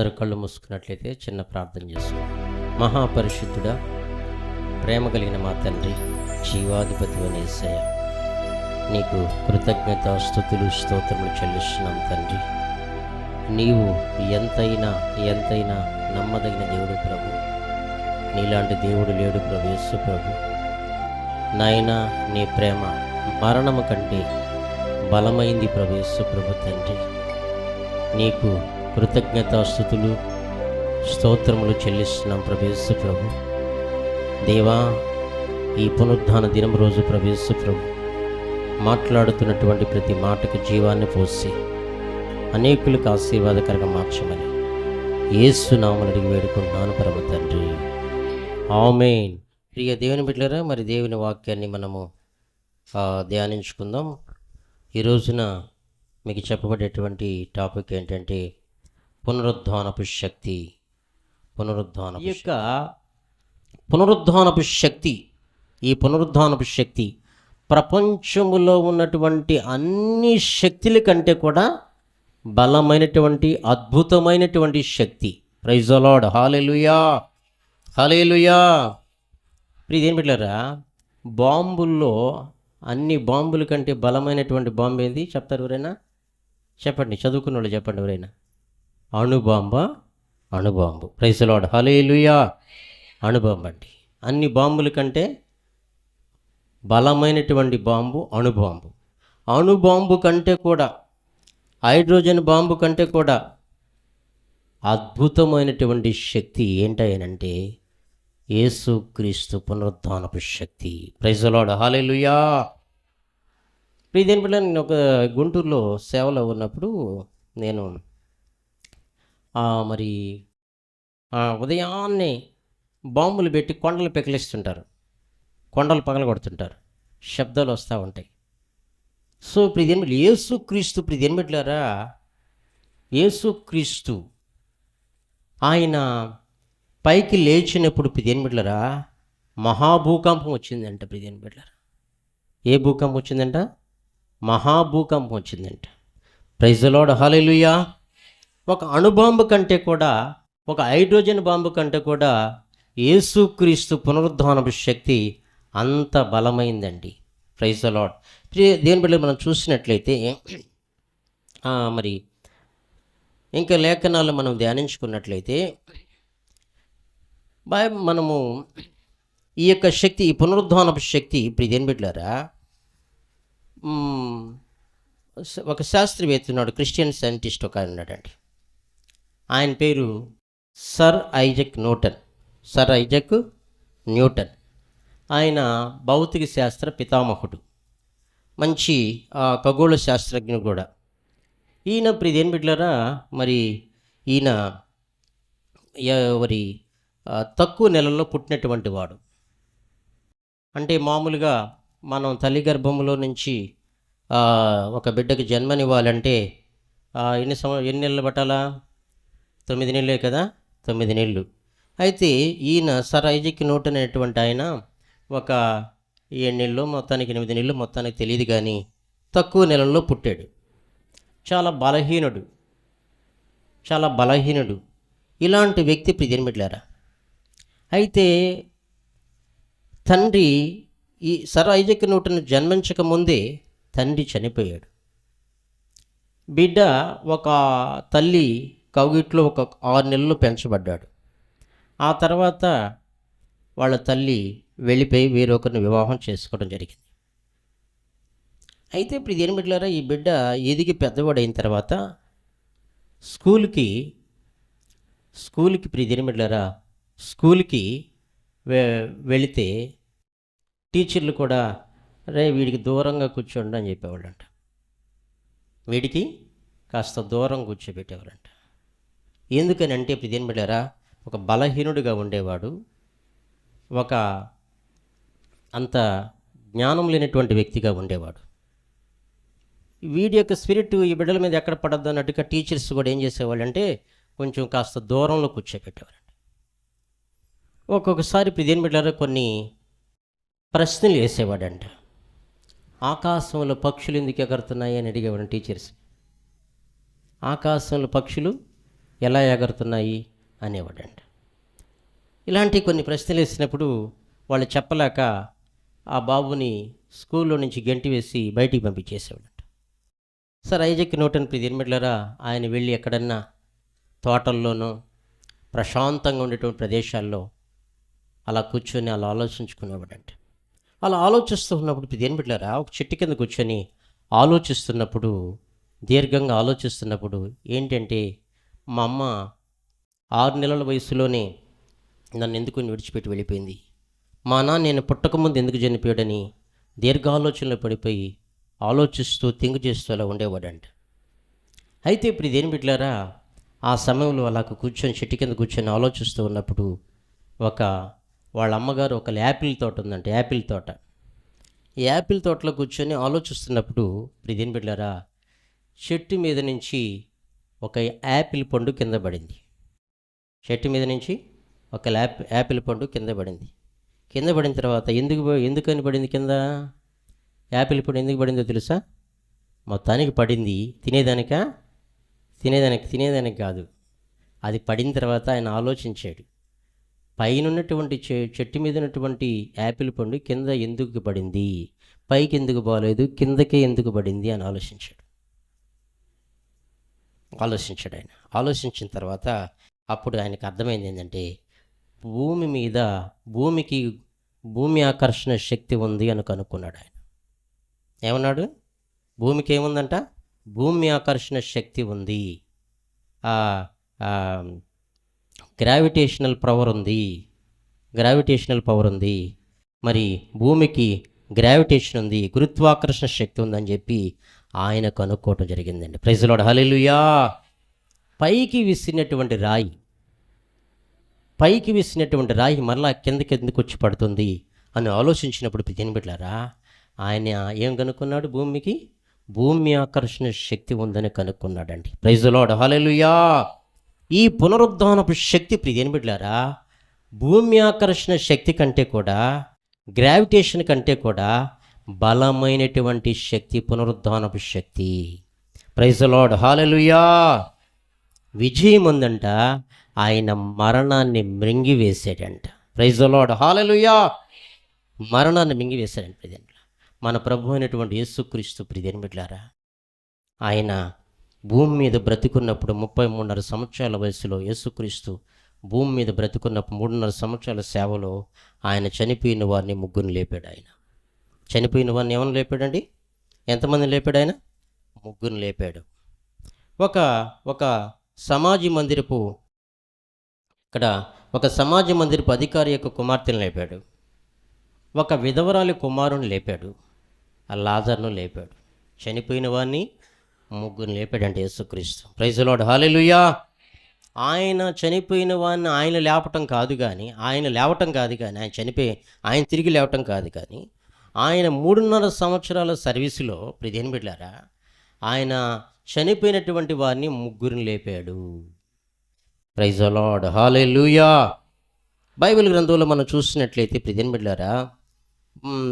అందరూ కళ్ళు మూసుకున్నట్లయితే చిన్న ప్రార్థన చేసుకుందాం మహాపరిశుద్ధుడా ప్రేమ కలిగిన మా తండ్రి జీవాధిపతి అనేసయ నీకు కృతజ్ఞత స్థుతులు స్తోత్రములు చెల్లిస్తున్నాం తండ్రి. నీవు ఎంతైనా ఎంతైనా నమ్మదగిన దేవుడు ప్రభు. నీలాంటి దేవుడు లేడు ప్రభు యేసు ప్రభు. నాయనా నీ ప్రేమ మరణము కంటే బలమైంది ప్రభు యేసు ప్రభు తండ్రి. నీకు కృతజ్ఞతాస్థుతులు స్తోత్రములు చెల్లిస్తున్నాం ప్రభేసు ప్రభు. దేవా ఈ పునరుద్ధాన దినం రోజు ప్రభేసు ప్రభు మాట్లాడుతున్నటువంటి ప్రతి మాటకు జీవాన్ని పోసి అనేకులకు ఆశీర్వాదకరంగా మార్చమని ఏసు నామలు అడిగి వేడుకుంటున్నాను పరమ తండ్రి. ఆమెన్. ప్రియ దేవుని బిడ్డలారా మరి దేవుని వాక్యాన్ని మనము ధ్యానించుకుందాం. ఈ రోజున మీకు చెప్పబడేటువంటి టాపిక్ ఏంటంటే పునరుద్ధానపు శక్తి. పునరుద్ధాన ఈ యొక్క పునరుద్ధానపు శక్తి ఈ పునరుద్ధానపు శక్తి ప్రపంచములో ఉన్నటువంటి అన్ని శక్తుల కంటే కూడా బలమైనటువంటి అద్భుతమైనటువంటి శక్తి. Praise the Lord hallelujah hallelujah ప్రియ ఏం పెట్టారా బాంబుల్లో అన్ని బాంబుల కంటే బలమైనటువంటి బాంబు ఏది? చెప్తారు ఎవరైనా? చెప్పండి. చదువుకున్న వాళ్ళు చెప్పండి ఎవరైనా? అణుబాంబ అణుబాంబు. ప్రైసలాడ్ హలేలుయా అణుబాంబు అండి అన్ని బాంబుల కంటే బలమైనటువంటి బాంబు అణుబాంబు. అణుబాంబు కంటే కూడా హైడ్రోజన్ బాంబు కంటే కూడా అద్భుతమైనటువంటి శక్తి ఏంటనంటే యేసుక్రీస్తు పునరుద్ధానపు శక్తి. ప్రైజలాడ్ హాలేలుయా ప్రియదేని పిల్ల నేను ఒక గుంటూరులో సేవలో ఉన్నప్పుడు నేను మరి ఉదయాన్నే బాంబులు పెట్టి కొండలు పెకిలిస్తుంటారు. కొండలు పగల కొడుతుంటారు శబ్దాలు వస్తూ ఉంటాయి. సో ఇప్పుడు ఇదేం యేసుక్రీస్తు ఇప్పుడు ఇదేం క్రీస్తు ఆయన పైకి లేచినప్పుడు ప్రిదేని మహాభూకంపం వచ్చిందంట ప్రిదేని బిడ్డలరా ఏ భూకంపం వచ్చిందంట? మహాభూకంపం వచ్చిందంట. ప్రైజలోడ్ హాలేలుయా ఒక అణుబాంబు కంటే కూడా ఒక హైడ్రోజన్ బాంబు కంటే కూడా యేసుక్రీస్తు పునరుద్ధానపు శక్తి అంత బలమైందండి. ప్రైజ్ అలాడ్ దేని బిడ్డ మనం చూసినట్లయితే మరి ఇంకా లేఖనాలు మనం ధ్యానించుకున్నట్లయితే బాయ్ మనము ఈ యొక్క శక్తి ఈ పునరుద్ధానపు శక్తి ఇప్పుడు ఇదేం పెట్టారా ఒక శాస్త్రవేత్త ఉన్నాడు క్రిస్టియన్ సైంటిస్ట్ ఒక ఉన్నాడండి. ఆయన పేరు sir Isaac Newton. Sir Isaac Newton. ఆయన భౌతిక శాస్త్ర పితామహుడు. మంచి ఖగోళ శాస్త్రజ్ఞుడు కూడా. ఈయన ప్రిదేన్ బిడ్లరా? మరి ఈయన ఎవరి తక్కువ నెలల్లో పుట్టినటువంటి వాడు. అంటే మామూలుగా మనం తల్లి గర్భంలో నుంచి ఒక బిడ్డకు జన్మనివ్వాలంటే ఎన్ని సంవ ఎన్ని నెలలు పట్టాలా? తొమ్మిది నెలలే కదా? తొమ్మిది నెలలు. అయితే ఈయన సర్ ఐజక్ నోట్ అనేటువంటి ఆయన ఒక ఏడు నెలలు మొత్తానికి ఎనిమిది నెలలు మొత్తానికి తెలియదు కానీ తక్కువ నెలల్లో పుట్టాడు. చాలా బలహీనుడు. చాలా బలహీనుడు. ఇలాంటి వ్యక్తి ప్రిజన్మిట్లారా అయితే తండ్రి ఈ సర్ ఐజక్ నూటను జన్మించక ముందే తండ్రి చనిపోయాడు. బిడ్డ ఒక తల్లి కౌగిట్లో ఒక ఆరు నెలలు పెంచబడ్డాడు. ఆ తర్వాత వాళ్ళ తల్లి వెళ్ళిపోయి వేరొకరిని వివాహం చేసుకోవడం జరిగింది. అయితే ఇప్పుడు దేని బిడ్డలారా ఈ బిడ్డ ఎదిగి పెద్దవాడైన తర్వాత స్కూల్కి స్కూల్కి ఇప్పుడు ఇదేం బిడ్డలారా స్కూల్కి వె వెళితే టీచర్లు కూడా రే వీడికి దూరంగా కూర్చోండి అని చెప్పేవాళ్ళంట. వీడికి కాస్త దూరం కూర్చోబెట్టేవారంట ఎందుకని అంటే ఇప్పుడు ఇదేం బిడ్డారా ఒక బలహీనుడిగా ఉండేవాడు ఒక అంత జ్ఞానం లేనటువంటి వ్యక్తిగా ఉండేవాడు. వీడి యొక్క స్పిరిట్ ఈ బిడ్డల మీద ఎక్కడ పడద్దు అన్నట్టుగా టీచర్స్ కూడా ఏం చేసేవాళ్ళు అంటే కొంచెం కాస్త దూరంలో కూర్చోబెట్టేవారండి ఒక్కొక్కసారి ఇప్పుడు ఇదేం బిడ్డారా కొన్ని ప్రశ్నలు వేసేవాడంట. ఆకాశంలో పక్షులు ఎందుకు ఎగరుతున్నాయి అని అడిగేవాడు టీచర్స్. ఆకాశంలో పక్షులు ఎలా ఎగరుతున్నాయి అనేవాడండి ఇలాంటి కొన్ని ప్రశ్నలు వేసినప్పుడు వాళ్ళు చెప్పలేక ఆ బాబుని స్కూల్లో నుంచి గెంటి వేసి బయటికి పంపించేసేవాడంట. సార్ ఐజక్ న్యూటన్ ప్రిదిర్మిట్లరా ఆయన వెళ్ళి ఎక్కడన్నా తోటల్లోనూ ప్రశాంతంగా ఉండేటువంటి ప్రదేశాల్లో అలా కూర్చొని అలా ఆలోచించుకునేవాడంట. అలా ఆలోచిస్తూ ఉన్నప్పుడు ప్రిదిర్మిట్లరా ఒక చెట్టు కింద కూర్చొని ఆలోచిస్తున్నప్పుడు దీర్ఘంగా ఆలోచిస్తున్నప్పుడు ఏంటంటే మా అమ్మ ఆరు నెలల వయసులోనే నన్ను ఎందుకు విడిచిపెట్టి వెళ్ళిపోయింది. మా నాన్న నేను పుట్టకముందు ఎందుకు చనిపోయాడని దీర్ఘాలోచనలో పడిపోయి ఆలోచిస్తూ తింగు చేస్తూ అలా ఉండేవాడంట. అయితే ఇప్పుడు ఇదేం బిడ్డారా ఆ సమయంలో అలా కూర్చొని చెట్టు కింద కూర్చొని ఆలోచిస్తూ ఉన్నప్పుడు ఒక వాళ్ళ అమ్మగారు ఒక యాపిల్ తోట ఉందంట యాపిల్ తోట. ఈ యాపిల్ తోటలో కూర్చొని ఆలోచిస్తున్నప్పుడు ఇప్పుడు ఇదేం బిడ్డారా చెట్టు మీద నుంచి ఒక యాపిల్ పండు కింద పడింది. చెట్టు మీద నుంచి ఒక యాప్ యాపిల్ పండు కింద పడింది. కింద పడిన తర్వాత ఎందుకు ఎందుకని పడింది కింద? యాపిల్ పండు ఎందుకు పడిందో తెలుసా? మొత్తానికి పడింది. తినేదానిక? తినేదానికి తినేదానికి కాదు. అది పడిన తర్వాత ఆయన ఆలోచించాడు. పైన ఉన్నటువంటి చె- చెట్టు మీద ఉన్నటువంటి యాపిల్ పండు కింద ఎందుకు పడింది? పైకి ఎందుకు బాగలేదు కిందకే ఎందుకు పడింది? అని ఆలోచించాడు. ఆలోచించాడు ఆయన ఆలోచించిన తర్వాత అప్పుడు ఆయనకు అర్థమైంది ఏంటంటే భూమి మీద భూమికి భూమి ఆకర్షణ శక్తి ఉంది అని కనుక్కున్నాడు ఆయన. ఏమన్నాడు? భూమికి ఏముందంట భూమి ఆకర్షణ శక్తి ఉంది. గ్రావిటేషనల్ పవర్ ఉంది. గ్రావిటేషనల్ పవర్ ఉంది. మరి భూమికి గ్రావిటేషన్ ఉంది గురుత్వాకర్షణ శక్తి ఉందని చెప్పి ఆయన కనుక్కోవటం జరిగిందండి. ప్రైజ్లోడ్ హలెలుయా పైకి విసిరినటువంటి రాయి పైకి విసిరినటువంటి రాయి మరలా కిందకి ఎందుకు వచ్చి పడుతుంది అని ఆలోచించినప్పుడు తినబెట్లారా ఆయన ఏం కనుక్కున్నాడు? భూమికి? భూమి ఆకర్షణ శక్తి ఉందని కనుక్కున్నాడండి. ప్రైజ్లోడ్ హలెలుయా ఈ పునరుద్ధానపు శక్తి ప్రియనిబిడ్లారా భూమి ఆకర్షణ శక్తి కంటే కూడా గ్రావిటేషన్ కంటే కూడా బలమైనటువంటి శక్తి పునరుద్ధానపు శక్తి. ప్రైజ్ లార్డ్ హాలెలుయా విజయం ఉందంట. ఆయన మరణాన్ని మృంగివేశాడంట. ప్రైజ్ లార్డ్ హాలెలుయా మరణాన్ని మింగివేశాడంట ప్రిదేంట్ల మన ప్రభు అయినటువంటి యేసుక్రీస్తు ప్రిదేని బిడ్లారా ఆయన భూమి మీద బ్రతికున్నప్పుడు ముప్పై మూడున్నర సంవత్సరాల వయసులో యేసుక్రీస్తు భూమి మీద బ్రతికున్నప్పుడు మూడున్నర సంవత్సరాల సేవలో ఆయన చనిపోయిన వారిని ముగ్గురిని లేపాడు ఆయన. చనిపోయిన వాడిని ఏమైనా లేపాడండి? ఎంతమందిని లేపాడు ఆయన? ముగ్గురిని లేపాడు. ఒక ఒక సమాజ మందిరపు ఇక్కడ ఒక సమాజ మందిరపు అధికారి యొక్క కుమార్తెను లేపాడు. ఒక విధవరాలి కుమారుని లేపాడు. ఆ లాజర్ను లేపాడు. చనిపోయిన వాడిని ముగ్గురు లేపాడంటే యేసుక్రీస్తు. ప్రైజ్ లాడ్ ఆయన చనిపోయిన వాడిని ఆయన లేపటం కాదు కానీ ఆయన లేవటం కాదు కానీ ఆయన చనిపోయి ఆయన తిరిగి లేవటం కాదు కానీ ఆయన మూడున్నర సంవత్సరాల సర్వీసులో ప్రదేని బిడ్డారా ఆయన చనిపోయినటువంటి వారిని ముగ్గురిని లేపాడు. ప్రైజ్ హాలై లూయా బైబిల్ గ్రంథంలో మనం చూసినట్లయితే ప్రదేని బిడ్డారా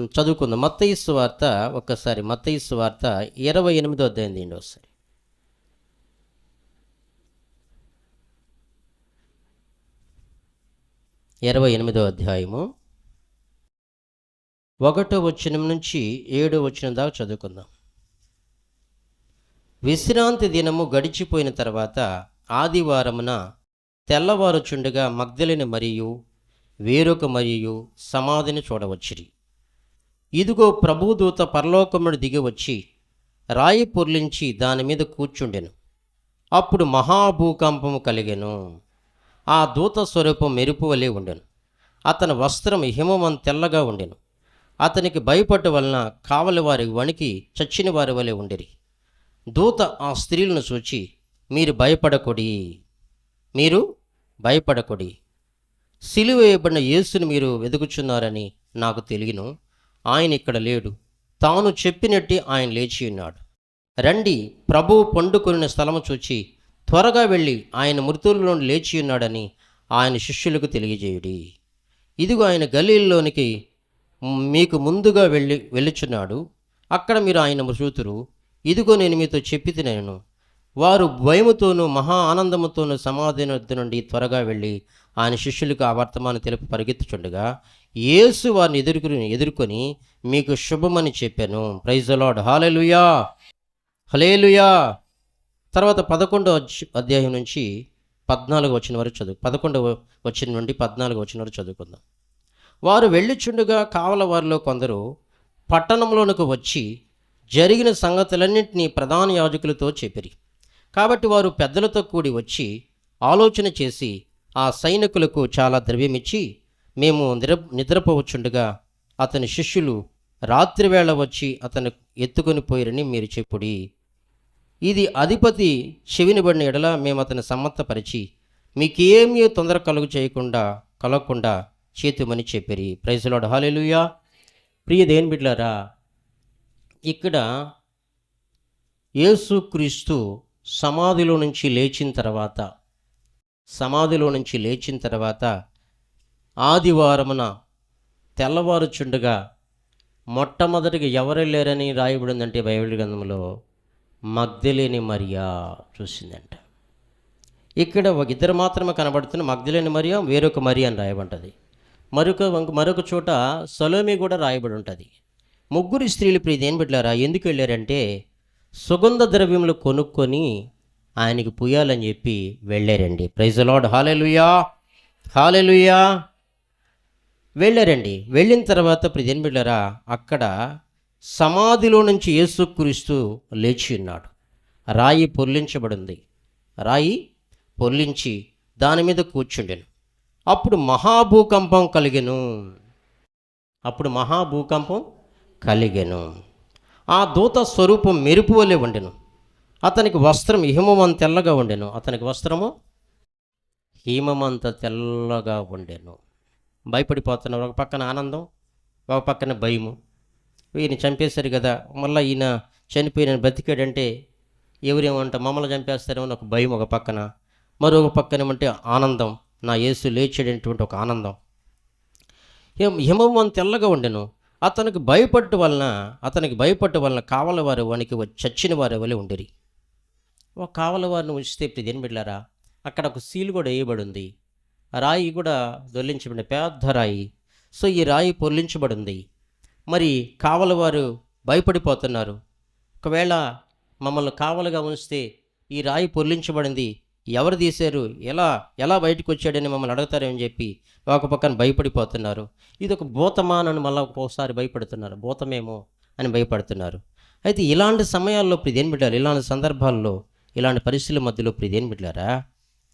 చదువుకుందాం. మత్తయిస్ వార్త ఒక్కసారి. మత్తయిస్ వార్త ఇరవై ఎనిమిదో అధ్యాయం దీండి ఒకసారి. ఇరవై ఎనిమిదో అధ్యాయము. ఒకటో వచనం నుంచి ఏడో వచనం దాకా చదువుకుందాం. విశ్రాంతి దినము గడిచిపోయిన తర్వాత ఆదివారమున తెల్లవారుచుండగా మగ్ధలిని మరియు వేరొక మరియు సమాధిని చూడవచ్చిరి. ఇదిగో ప్రభుదూత పరలోకముడు దిగి వచ్చి రాయి పొర్లించి దాని మీద కూర్చుండెను. అప్పుడు మహాభూకంపము కలిగెను. ఆ దూత స్వరూపం మెరుపు వలె ఉండెను. అతని వస్త్రం హిమవం తెల్లగా ఉండెను. అతనికి భయపడ్డ వలన కావలి వారి వణికి చచ్చిన వారి వలె ఉండిరి. దూత ఆ స్త్రీలను చూచి మీరు భయపడకొడి. మీరు భయపడకొడి. సిలువ వేయబడిన మీరు వెతుకుచున్నారని నాకు తెలియను. ఆయన ఇక్కడ లేడు. తాను చెప్పినట్టు ఆయన లేచి ఉన్నాడు. రండి ప్రభువు పండుకొనిన స్థలము చూచి త్వరగా వెళ్ళి ఆయన మృతుల్లో లేచి ఉన్నాడని ఆయన శిష్యులకు తెలియజేయుడి. ఇదిగో ఆయన గలీల్లోనికి మీకు ముందుగా వెళ్ళి వెళ్ళుచున్నాడు. అక్కడ మీరు ఆయన మృతురు. ఇదిగో నేను మీతో చెప్పి నేను. వారు భయముతోనూ మహా ఆనందముతోనూ సమాధి నుండి త్వరగా వెళ్ళి ఆయన శిష్యులకు ఆ వర్తమానం తెలుపు పరిగెత్తుచుండగా యేసు వారిని ఎదుర్కొని ఎదుర్కొని మీకు శుభమని చెప్పాను. ప్రైజ్ లాడ్ హాలెలుయా హలేలుయా తర్వాత పదకొండవ అధ్యాయం నుంచి పద్నాలుగు వచ్చిన వరకు చదువు పదకొండవ వచ్చిన నుండి పద్నాలుగు వచ్చిన వరకు చదువుకుందాం. వారు వెళ్ళుచుండగా కావల వారిలో కొందరు పట్టణంలోనికి వచ్చి జరిగిన సంగతులన్నింటినీ ప్రధాన యాజకులతో చెప్పిరి. కాబట్టి వారు పెద్దలతో కూడి వచ్చి ఆలోచన చేసి ఆ సైనికులకు చాలా ద్రవ్యమిచ్చి మేము నిద్ర నిద్రపోవచ్చుండగా అతని శిష్యులు రాత్రివేళ వచ్చి అతను ఎత్తుకొని పోయిరని మీరు చెప్పుడి. ఇది అధిపతి చెవినబడిన ఎడల మేము అతని సమ్మత్తపరిచి మీకేమీ తొందర కలుగు చేయకుండా కలగకుండా చేతుమని చెప్పిరి. ప్రైజ్లాడ్ హాలెలుయా ప్రియ దేని బిడ్లారా ఇక్కడ యేసుక్రీస్తు సమాధిలో నుంచి లేచిన తర్వాత సమాధిలో నుంచి లేచిన తర్వాత ఆదివారమున తెల్లవారుచుండగా మొట్టమొదటిగా ఎవరు లేరని రాయబడిందంటే బైబిల్ గ్రంథంలో మగ్ధలేని మరియా చూసిందంట. ఇక్కడ ఒక ఇద్దరు మాత్రమే కనబడుతున్న మగ్ధలేని మరియా వేరొక మరియా అని రాయబడ్డది. మరొక మరొక చోట సలోమి కూడా రాయబడి ఉంటుంది. ముగ్గురు స్త్రీలు ప్రీతి ఏం పెట్టారా ఎందుకు వెళ్ళారంటే సుగంధ ద్రవ్యములు కొనుక్కొని ఆయనకి పుయ్యాలని చెప్పి వెళ్ళారండి. ప్రైజ్ లాడ్ హాలెలుయా హాలెలుయా వెళ్ళారండి. వెళ్ళిన తర్వాత ప్రిజన్ బిళ్ళరా అక్కడ సమాధిలో నుంచి యేసుక్రీస్తు లేచి ఉన్నాడు. రాయి పొర్లించబడింది. రాయి పొర్లించి దాని మీద కూర్చుండెను. అప్పుడు మహాభూకంపం కలిగెను. అప్పుడు మహాభూకంపం కలిగెను. ఆ దూత స్వరూపం మెరుపు వలె ఉండెను. అతనికి వస్త్రం హిమమంత తెల్లగా ఉండెను. అతనికి వస్త్రము హిమమంత తెల్లగా ఉండెను. భయపడిపోతున్నారు ఒక పక్కన ఆనందం ఒక పక్కన భయము. ఈయన చంపేశారు కదా. మళ్ళీ ఈయన చనిపోయిన బతికాడంటే ఎవరేమంట మమ్మల్ని చంపేస్తారేమో ఒక భయం ఒక పక్కన. మరొక పక్కన ఏమంటే ఆనందం. నా యేసు లేచాడేటువంటి ఒక ఆనందం. హిమ- హిమం తెల్లగా ఉండెను. అతనికి భయపట్టు వలన అతనికి భయపట్టు వలన కావల వారు వానికి చచ్చిన వారు వలె ఉండిరి. ఒక కావల వారిని ఉంచితే ఇప్పుడు దేని బిడ్డారా అక్కడ ఒక సీలు కూడా వేయబడి ఉంది రాయి కూడా దొల్లించబడిన పెద్ద రాయి. సో ఈ రాయి పొర్లించబడింది. మరి కావల వారు భయపడిపోతున్నారు. ఒకవేళ మమ్మల్ని కావలుగా ఉంచితే ఈ రాయి పొర్లించబడింది. ఎవరు తీశారు? ఎలా ఎలా బయటకు వచ్చాడని మమ్మల్ని అడుగుతారని చెప్పి ఒక పక్కన భయపడిపోతున్నారు. ఇది ఒక భూతమా అని మళ్ళీ ఒక్కోసారి భయపడుతున్నారు. భూతమేమో అని భయపడుతున్నారు. అయితే ఇలాంటి సమయాల్లో ప్రిదేని బిడ్డారు ఇలాంటి సందర్భాల్లో ఇలాంటి పరిస్థితుల మధ్యలో ప్రిదేని బిడ్డారా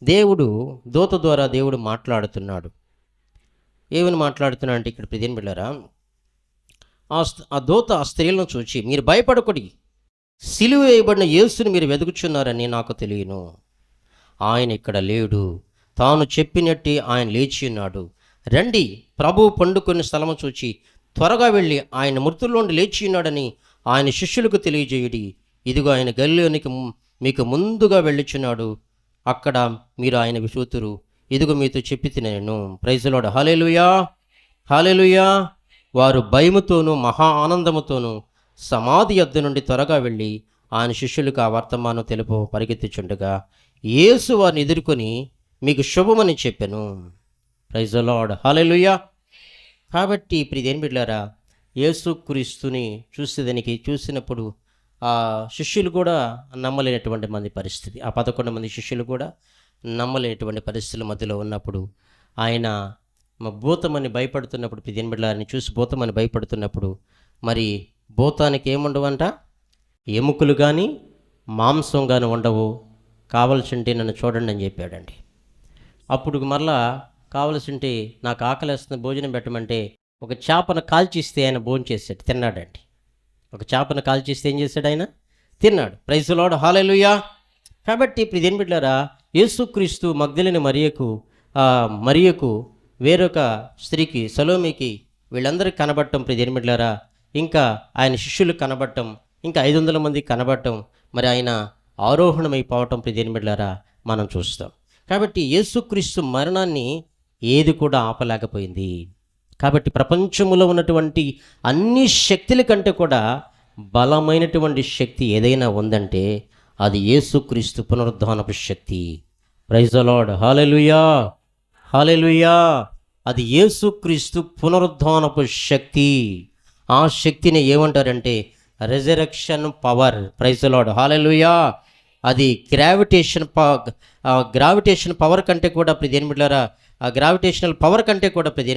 దేవుడు దూత ద్వారా దేవుడు మాట్లాడుతున్నాడు. ఏమని మాట్లాడుతున్నాడు అంటే ఇక్కడ ప్రిదేని బిడ్డారా ఆ స్- ఆ దూత ఆ స్త్రీలను చూచి మీరు భయపడకుడి. సిలువ వేయబడిన యేసుని మీరు వెతుకుచున్నారని నాకు తెలియను. ఆయన ఇక్కడ లేడు. తాను చెప్పినట్టే ఆయన లేచి ఉన్నాడు. రండి ప్రభు పండుకొని స్థలము చూచి త్వరగా వెళ్ళి ఆయన మృతుల్లోండి లేచి ఉన్నాడని ఆయన శిష్యులకు తెలియజేయుడి. ఇదిగో ఆయన గల్లోనికి మీకు ముందుగా వెళ్ళుచున్నాడు. అక్కడ మీరు ఆయన విసూతురు ఇదిగో మీతో చెప్పి నేను. ప్రైజులోడు హాలేలుయా హాలేలుయా వారు భయముతోనూ మహా ఆనందముతోనూ సమాధి యొద్ద నుండి త్వరగా వెళ్ళి ఆయన శిష్యులకు ఆ వర్తమానం తెలుపు పరిగెత్తిచుండగా యేసు వారిని ఎదుర్కొని మీకు శుభమని చెప్పాను. ప్రైజ్ లార్డ్ హాలేలుయా కాబట్టి ఇప్పుడు ఇదేం బిడ్డారా యేసు క్రీస్తుని చూసేదానికి చూసినప్పుడు ఆ శిష్యులు కూడా నమ్మలేనటువంటి మంది పరిస్థితి. ఆ పదకొండు మంది శిష్యులు కూడా నమ్మలేనటువంటి పరిస్థితుల మధ్యలో ఉన్నప్పుడు ఆయన మా భూతమని భయపడుతున్నప్పుడు ఇదేం బిడ్డారని చూసి భూతమని భయపడుతున్నప్పుడు మరి భూతానికి ఏముండవంట? ఎముకలు కానీ మాంసం కానీ ఉండవు. కావలసింటే నన్ను చూడండి అని చెప్పాడండి. అప్పుడు మరలా కావలసింటే నాకు ఆకలిస్తున్న భోజనం పెట్టమంటే ఒక చేపను కాల్చిస్తే ఆయన భోజనం చేశాడు తిన్నాడండి. ఒక చేపను కాల్చిస్తే ఏం చేశాడు ఆయన? తిన్నాడు. ప్రైజులోడు హాలెలుయా కాబట్టి ఇప్పుడు ఇదేం పెట్టారా యేసుక్రీస్తు మగ్ధులని మరియకు మరియకు వేరొక స్త్రీకి సలోమికి వీళ్ళందరికీ కనబడటం ఇప్పుడు ఇంకా ఆయన శిష్యులు కనబడటం ఇంకా ఐదు వందల మంది కనబడటం మరి ఆయన ఆరోహణమైపోవటం ఇప్పుడు బిడ్డారా మనం చూస్తాం. కాబట్టి యేసుక్రీస్తు మరణాన్ని ఏది కూడా ఆపలేకపోయింది. కాబట్టి ప్రపంచంలో ఉన్నటువంటి అన్ని శక్తుల కంటే కూడా బలమైనటువంటి శక్తి ఏదైనా ఉందంటే అది యేసుక్రీస్తు పునరుద్ధానపు శక్తి. ప్రైజ్ లార్డ్ హాలెలుయా హాలెలుయా అది యేసుక్రీస్తు పునరుద్ధానపు శక్తి. ఆ శక్తిని ఏమంటారంటే resurrection power praise Lord hallelujah అది గ్రావిటేషన్ ప గ్రావిటేషన్ పవర్ కంటే కూడా ప్రతి ఆ గ్రావిటేషనల్ పవర్ కంటే కూడా ప్రతి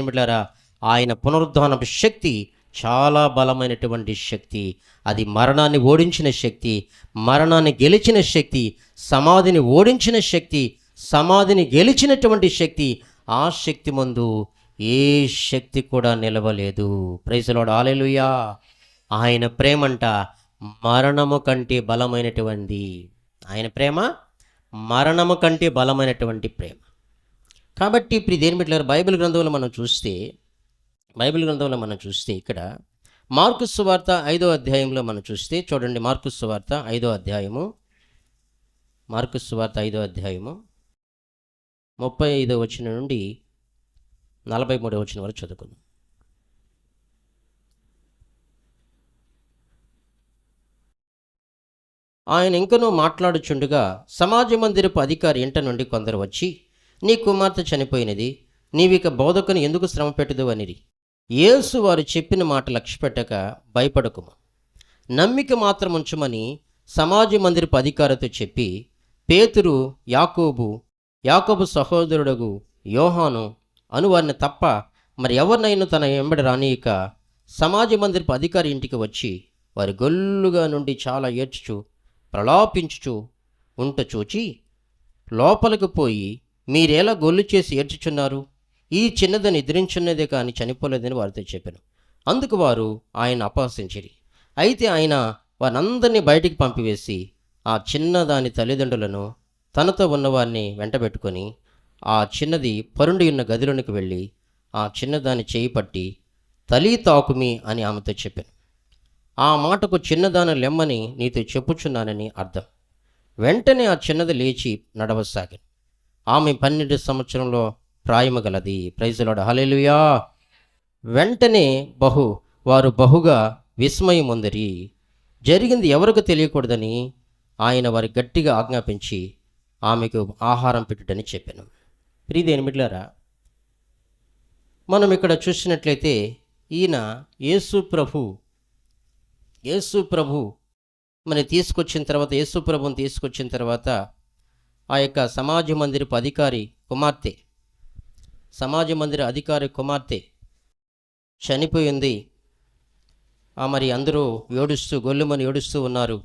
ఆయన పునరుద్ధానపు శక్తి చాలా బలమైనటువంటి శక్తి. అది మరణాన్ని ఓడించిన శక్తి మరణాన్ని గెలిచిన శక్తి సమాధిని ఓడించిన శక్తి సమాధిని గెలిచినటువంటి శక్తి ఆ శక్తి ముందు ఏ శక్తి కూడా నిలవలేదు. ప్రైజలోడు ఆలెలుయా ఆయన ప్రేమంట మరణము కంటే బలమైనటువంటి ఆయన ప్రేమ మరణము కంటే బలమైనటువంటి ప్రేమ. కాబట్టి ఇప్పుడు దేని పెట్టారు బైబిల్ గ్రంథంలో మనం చూస్తే బైబిల్ గ్రంథంలో మనం చూస్తే ఇక్కడ మార్కు సువార్త ఐదో అధ్యాయంలో మనం చూస్తే చూడండి మార్కు సువార్త ఐదో అధ్యాయము మార్కు సువార్త ఐదో అధ్యాయము ముప్పై ఐదో వచ్చిన నుండి నలభై మూడో వచ్చిన వరకు చదువుకుందాం. ఆయన ఇంకనూ మాట్లాడుచుండగా సమాజ మందిరపు అధికారి ఇంట నుండి కొందరు వచ్చి నీ కుమార్తె చనిపోయినది నీవిక బోధకుని ఎందుకు శ్రమ పెట్టదు అనిరి? యేసు వారు చెప్పిన మాట లక్ష్యపెట్టక భయపడకుము. నమ్మిక మాత్రం ఉంచమని సమాజ మందిరపు అధికారితో చెప్పి పేతురు యాకోబు యాకోబు సహోదరుడగు యోహాను అనువారిని తప్ప మరి ఎవరినైనా తన వెంబడి రానియక సమాజ మందిరపు అధికారి ఇంటికి వచ్చి వారి గొల్లుగా నుండి చాలా ఏడ్చుచు ప్రలాపించుచు ఉంట చూచి లోపలికి పోయి మీరేలా గొల్లు చేసి ఏడ్చుచున్నారు? ఈ చిన్నదని ఎదిరించున్నదే కానీ చనిపోలేదని వారితో చెప్పాను. అందుకు వారు ఆయన అపహసించిరి. అయితే ఆయన వారందరినీ బయటికి పంపివేసి ఆ చిన్నదాని తల్లిదండ్రులను తనతో ఉన్నవారిని వెంటబెట్టుకొని ఆ చిన్నది పరుండి ఉన్న గదిలోనికి వెళ్ళి ఆ చిన్నదాని చేయి పట్టి తలీ తాకుమి అని ఆమెతో చెప్పాను. ఆ మాటకు చిన్నదాన లెమ్మని నీతో చెప్పుచున్నానని అర్థం. వెంటనే ఆ చిన్నది లేచి నడవసాగి ఆమె పన్నెండు సంవత్సరంలో ప్రాయము గలది. ప్రైజులాడు హలేలుయా వెంటనే బహు వారు బహుగా విస్మయముందరి. జరిగింది ఎవరికి తెలియకూడదని ఆయన వారి గట్టిగా ఆజ్ఞాపించి ఆమెకు ఆహారం పెట్టుటని చెప్పాను. ప్రీదేని మిట్లారా మనం ఇక్కడ చూసినట్లయితే ఈయన యేసు ప్రభు యేసు ప్రభు మరి తీసుకొచ్చిన తర్వాత యేసు ప్రభుని తీసుకొచ్చిన తర్వాత ఆ యొక్క సమాజ మందిరపు అధికారి కుమార్తె సమాజ మందిర అధికారి కుమార్తె చనిపోయింది ఆ మరి అందరూ ఏడుస్తూ గొల్లుమని ఏడుస్తూ ఉన్నారు.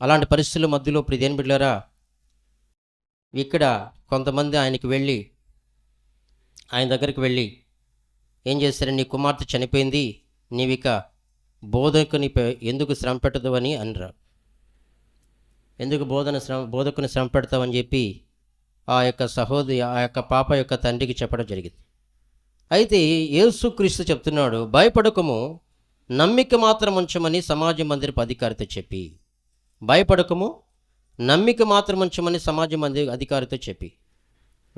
అలాంటి పరిస్థితుల మధ్యలో ఇప్పుడు ఇదేం బిడ్డారా ఇక్కడ కొంతమంది ఆయనకి వెళ్ళి ఆయన దగ్గరికి వెళ్ళి ఏం చేశారు? నీ కుమార్తె చనిపోయింది నీవిక బోధకునిపై ఎందుకు శ్రమ పెట్టదు అని అనరా. ఎందుకు బోధన శ్రమ బోధకుని శ్రమ పెడతామని చెప్పి ఆ యొక్క సహోదరి ఆ యొక్క పాప యొక్క తండ్రికి చెప్పడం జరిగింది. అయితే యేసుక్రీస్తు చెప్తున్నాడు భయపడకము నమ్మిక మాత్రం ఉంచమని సమాజ మందిరపు అధికారితో చెప్పి. భయపడకము నమ్మిక మాత్రం ఉంచమని సమాజ మందిర అధికారితో చెప్పి.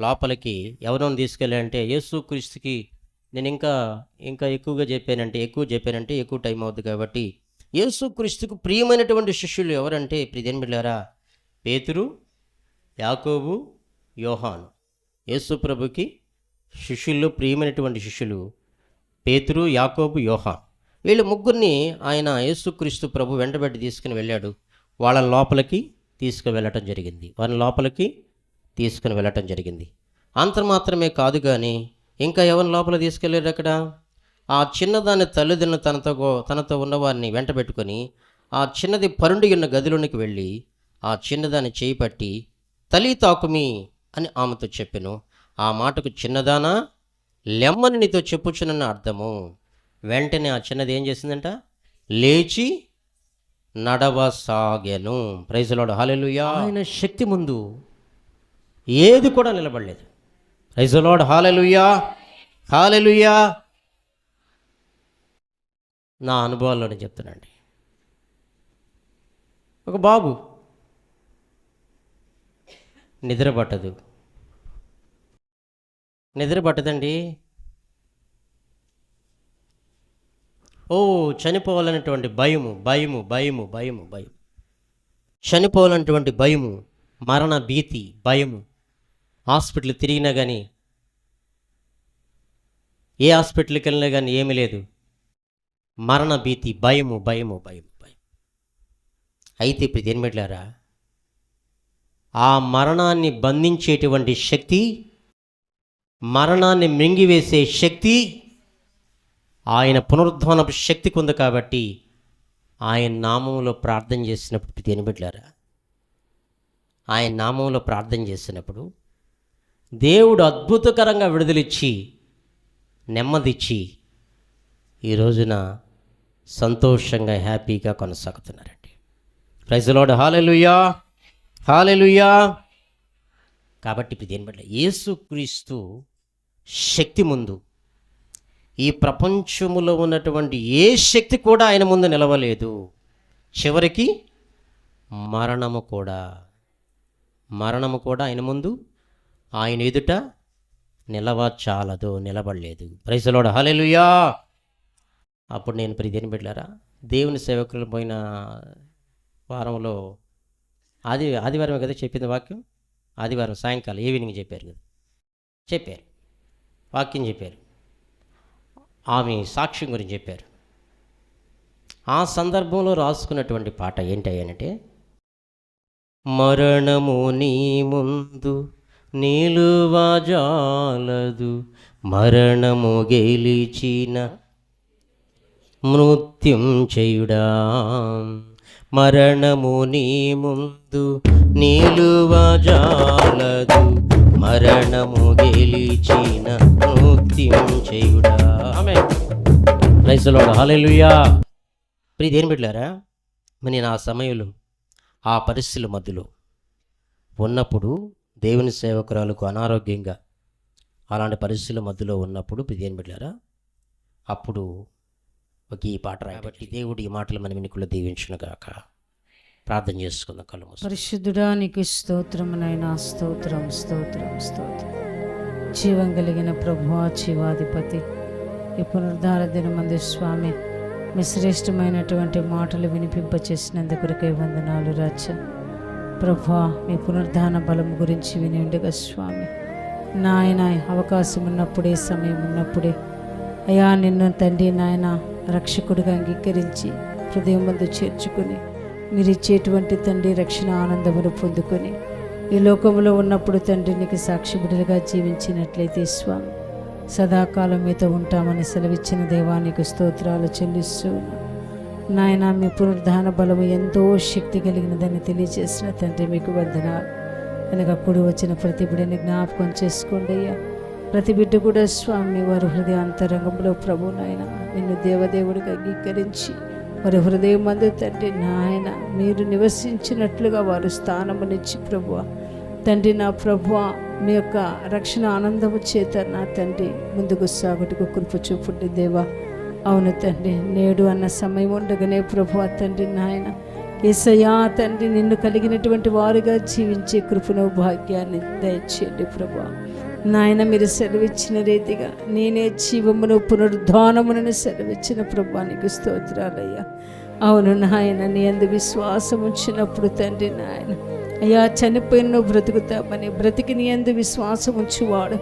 లోపలికి ఎవరిని తీసుకెళ్ళాలంటే యేసుక్రీస్తుకి నేను ఇంకా ఇంకా ఎక్కువగా చెప్పానంటే ఎక్కువ చెప్పానంటే ఎక్కువ టైం అవుతుంది కాబట్టి యేసుక్రీస్తుకు ప్రియమైనటువంటి శిష్యులు ఎవరంటే ప్రియన్ బిళ్ళారా పేతురు యాకోబు యోహాను. యేసు ప్రభుకి శిష్యుల్లో ప్రియమైనటువంటి శిష్యులు పేతురు యాకోబు యోహాన్. వీళ్ళు ముగ్గురిని ఆయన యేసుక్రీస్తు ప్రభు వెంటబెట్టి తీసుకుని వెళ్ళాడు. వాళ్ళ లోపలికి తీసుకుని వెళ్ళటం జరిగింది. వాళ్ళ లోపలికి తీసుకుని వెళ్ళటం జరిగింది. అంత మాత్రమే కాదు కానీ ఇంకా ఎవరిని లోపల తీసుకెళ్ళారు అక్కడ? ఆ చిన్నదాని తల్లిదండ్రులు తనతో తనతో ఉన్నవారిని వెంటబెట్టుకొని ఆ చిన్నది పరుండి ఉన్న గదిలోనికి వెళ్ళి ఆ చిన్నదాన్ని చేయి పట్టి తలి తాకుమి అని ఆమెతో చెప్పెను. ఆ మాటకు చిన్నదానా? లెమ్మని నీతో చెప్పుచునన్న అర్థము. వెంటనే ఆ చిన్నది ఏం చేసిందంట? లేచి నడవసాగెను. ప్రైజులాడు హాలెలుయా ఆయన శక్తి ముందు ఏది కూడా నిలబడలేదు. Praise Lord hallelujah. హాలెలుయా. నా అనుభవాల్లోనే చెప్తానండి ఒక బాబు నిద్ర పట్టదు. నిద్ర పట్టదండి. ఓ చనిపోవాలనేటువంటి భయము భయము భయము భయము భయం చనిపోవాలన్నటువంటి భయము మరణ భీతి భయము. హాస్పిటల్ తిరిగినా కానీ ఏ హాస్పిటల్కి వెళ్ళినా కానీ ఏమీ లేదు. మరణ భీతి భయము భయము భయము భయం అయితే ఇప్పుడు దేనిమిట్లారా ఆ మరణాన్ని బంధించేటువంటి శక్తి మరణాన్ని మింగివేసే శక్తి ఆయన పునరుద్ధానపు శక్తికి ఉంది కాబట్టి ఆయన నామంలో ప్రార్థన చేసినప్పుడు దేనిబెట్లారా ఆయన నామంలో ప్రార్థన చేసినప్పుడు దేవుడు అద్భుతకరంగా విడుదలిచ్చి నెమ్మదిచ్చి ఈ రోజున సంతోషంగా హ్యాపీగా కొనసాగుతున్నారండి. ప్రైజలోడ్ హాలెలుయా హాలెలుయా కాబట్టి ఇప్పుడు దేని బట్టి యేసుక్రీస్తు శక్తి ముందు. ఈ ప్రపంచములో ఉన్నటువంటి ఏ శక్తి కూడా ఆయన ముందు నిలవలేదు. చివరికి మరణము కూడా. మరణము కూడా ఆయన ముందు ఆయన ఎదుట నిలవ చాలదు నిలబడలేదు ప్రైసలోడ హలెలుయా అప్పుడు నేను ప్రతి దేని పెట్టారా దేవుని సేవకులు పోయిన వారంలో ఆది ఆదివారం కదా చెప్పింది వాక్యం? ఆదివారం సాయంకాలం ఈవినింగ్ చెప్పారు కదా. చెప్పారు. వాక్యం చెప్పారు. ఆమె సాక్ష్యం గురించి చెప్పారు. ఆ సందర్భంలో రాసుకున్నటువంటి పాట ఏంటంటే మరణము నీ ముందు నిలువజాలదు మరణము గెలిచిన మృత్యుం చేయుడా. మరణము నీ ముందు నిలువజాలదు మరణము గెలిచిన నృత్యం చేయుడా. ఆమె రైతులోడు హాలెలుయా ప్రియ దేని నేను ఆ సమయంలో ఆ పరిస్థితుల మధ్యలో ఉన్నప్పుడు దేవుని సేవకురాలకు అనారోగ్యంగా అలాంటి పరిస్థితుల మధ్యలో ఉన్నప్పుడు దేని పెట్టారా అప్పుడు ఒక ఈ పాట రాయబట్టి దేవుడు ఈ మాటలు మన వెనుకలో దీవించును గాక. ప్రార్థన చేసుకుందాం కళ్ళు. పరిశుద్ధుడా నీకు స్తోత్రమునైనా స్తోత్రం స్తోత్రం స్తోత్రం. జీవం కలిగిన ప్రభువా జీవాధిపతి. ఈ పునరుద్ధార దినమందు స్వామి మీ శ్రేష్టమైనటువంటి మాటలు వినిపింపచేసినందుకొరకే వందనాలు రాజ. ప్రభా మీ పునరుద్ధాన బలం గురించి విని ఉండగా స్వామి. నాయన అవకాశం ఉన్నప్పుడే సమయం ఉన్నప్పుడే అయా నిన్ను తండ్రి నాయన రక్షకుడిగా అంగీకరించి హృదయం ముందు చేర్చుకుని మీరు ఇచ్చేటువంటి తండ్రి రక్షణ ఆనందమును పొందుకొని ఈ లోకంలో ఉన్నప్పుడు తండ్రి నీకు సాక్షి బిడ్డలుగా జీవించినట్లయితే స్వామి. సదాకాలం మీతో ఉంటామని సెలవిచ్చిన దేవానికి స్తోత్రాలు చెల్లిస్తూ ఉన్నాను. నాయన మీ పునరుద్ధాన బలము ఎంతో శక్తి కలిగినదని తెలియజేసిన తండ్రి మీకు వందనాలు. వెనక కుడి వచ్చిన ప్రతి బిడ్డని జ్ఞాపకం చేసుకోండి అయ్యా. ప్రతి బిడ్డ కూడా స్వామి వారి హృదయ అంతరంగంలో ప్రభు నాయన నిన్ను దేవదేవుడిగా అంగీకరించి వారి హృదయం మందు తండ్రి నాయన మీరు నివసించినట్లుగా వారు స్థానమునిచ్చి ప్రభువ. తండ్రి నా ప్రభువ మీ యొక్క రక్షణ ఆనందము చేత నా తండ్రి ముందుకు సాగుటకు కృప చూపుండి దేవా. అవును తండ్రి నేడు అన్న సమయం ఉండగానే ప్రభు తండ్రి నాయన ఏసయ్యా తండ్రి నిన్ను కలిగినటువంటి వారుగా జీవించే కృపను భాగ్యాన్ని దయచేయండి ప్రభు. నాయన మీరు సెలవిచ్చిన రీతిగా నేనే జీవమును పునరుద్ధానమునని సెలవిచ్చిన ప్రభానికి స్తోత్రాలయ్యా. అవును నాయన నీ అందు విశ్వాసం ఉంచినప్పుడు తండ్రి నాయన అయ్యా చనిపోయిన బ్రతుకుతామని బ్రతికి నీ అందు విశ్వాసం ఉంచువాడు.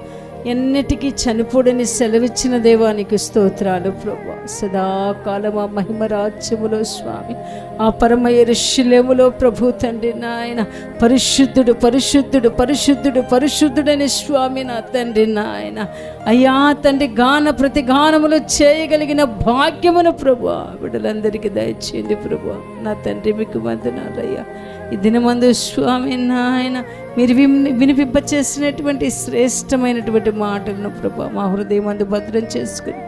ఎన్నిటికీ చనిపోడని సెలవిచ్చిన దేవానికి స్తోత్రాలు ప్రభు. సదాకాలం ఆ మహిమరాజ్యములో స్వామి. ఆ పరమ ఎరుశలేములో ప్రభు తండ్రి నాయన పరిశుద్ధుడు పరిశుద్ధుడు పరిశుద్ధుడు పరిశుద్ధుడని స్వామి నా తండ్రి నాయన. అయ్యా తండ్రి గాన ప్రతి గానములు చేయగలిగిన భాగ్యమును ప్రభు బిడ్డలందరికీ దయచేయండి ప్రభు నా తండ్రి మీకు వందనాలయ్యా. ఈ దినమందు స్వామి నాయన మీరు విని వినిపింప చేసినటువంటి శ్రేష్టమైనటువంటి మాటలను ప్రభు మా హృదయం అందు భద్రం చేసుకుని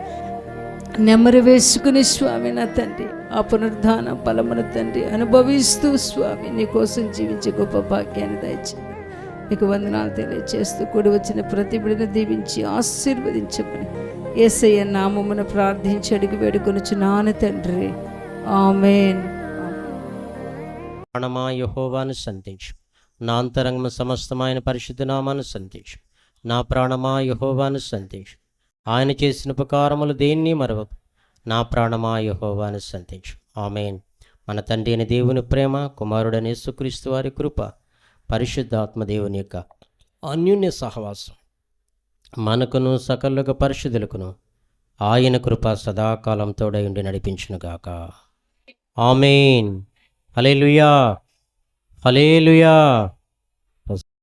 నెమరు వేసుకుని స్వామి నా తండ్రి ఆ పునరుద్ధాన బలమున తండ్రి అనుభవిస్తూ స్వామి నీ కోసం జీవించే గొప్ప భాగ్యాన్ని దయచేయండి. మీకు వందనాలు తెలియజేస్తూ కూడి వచ్చిన ప్రతి బిడ్డను దీవించి ఆశీర్వదించమని ఏసయ్య నామమును ప్రార్థించి అడిగి వేడుకొనుచు నాన్న తండ్రి. ఆమెన్. ప్రాణమా యహోవాను సంతించు నా అంతరంగం సమస్తమైన పరిశుద్ధ నామాను సంతించు నా ప్రాణమా యహోవాను సంతించు ఆయన చేసిన ఉపకారములు దేన్ని మరవకు? నా ప్రాణమా యహోవాను సంతించు ఆమెన్. మన తండ్రి అయిన దేవుని ప్రేమ కుమారుడని యేసుక్రీస్తు వారి కృప పరిశుద్ధాత్మ దేవుని యొక్క అన్యోన్య సహవాసం. మనకును సకలుగా పరిశుద్ధులకును ఆయన కృప సదాకాలం తోడై ఉండి నడిపించునుగాక ఆమెన్. Alleluia alleluia